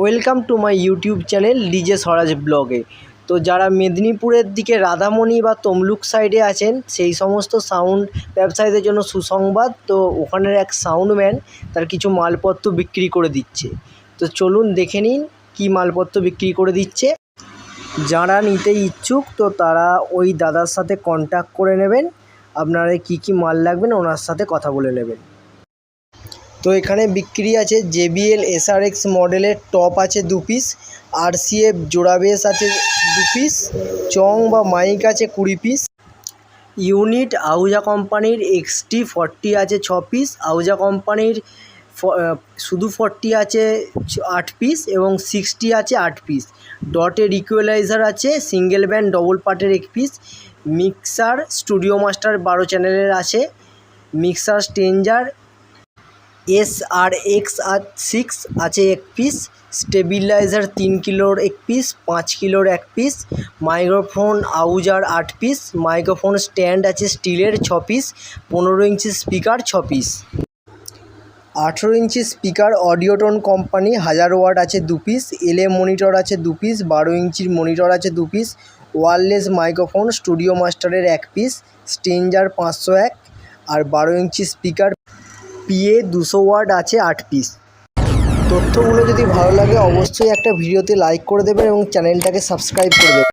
Welcome to my YouTube channel DJ Swaraj ব্লগে। তো যারা মেদিনীপুরের দিকে রাধামণি বা তমলুক সাইডে আছেন, সেই সমস্ত সাউন্ড ব্যবসায়ীদের জন্য সুসংবাদ। তো ওখানের এক সাউন্ডম্যান তার কিছু মালপত্র বিক্রি করে দিচ্ছে। তো চলুন দেখে নিন কী মালপত্র বিক্রি করে দিচ্ছে। যারা নিতে ইচ্ছুক, তো তারা ওই দাদার সাথে কন্ট্যাক্ট করে নেবেন। আপনারা কী কী মাল লাগবেন ওনার সাথে কথা বলে নেবেন। তো এখানে বিক্রি আছে জেবিএল এসআরএক্স মডেলের টপ আছে দু পিস, আরসিএফ জোড়া বেস আছে দু পিস, চং বা মাইক আছে কুড়ি পিস। ইউনিট আউজা কোম্পানির এক্সটি ফর্টি আছে ছ পিস আউজা কোম্পানির শুধু ফর্টি আছে আট পিস এবং সিক্সটি আছে আট পিস। ডটের ইকুয়ালাইজার আছে সিঙ্গেল ব্যান্ড ডবল পার্টের এক পিস মিক্সার স্টুডিও মাস্টার বারো চ্যানেলের আছে মিক্সার স্টেঞ্জার এস আর সিক্স আছে এক পিস স্টেবিলাইজার তিন কিলোর এক পিস পাঁচ কিলোর এক পিস মাইক্রোফোন আউজার আট পিস মাইক্রোফোন স্ট্যান্ড আছে স্টিলের ছ পিস পনেরো ইঞ্চি স্পিকার ছ পিস আঠেরো ইঞ্চি স্পিকার অডিওটন কোম্পানি হাজার ওয়াট আছে দু পিস এলএ মনিটর আছে দু পিস বারো ইঞ্চির মনিটর আছে দু পিস ওয়্যারলেস মাইক্রোফোন স্টুডিও মাস্টারের এক পিস স্টেঞ্জার পাঁচশো এক, আর বারো ইঞ্চি স্পিকার পিএ দুশো ওয়াট আছে আট পিস তথ্যগুলো যদি ভালো লাগে, অবশ্যই একটা ভিডিওতে লাইক করে দেবেন এবং চ্যানেলটাকে সাবস্ক্রাইব করে দেবেন।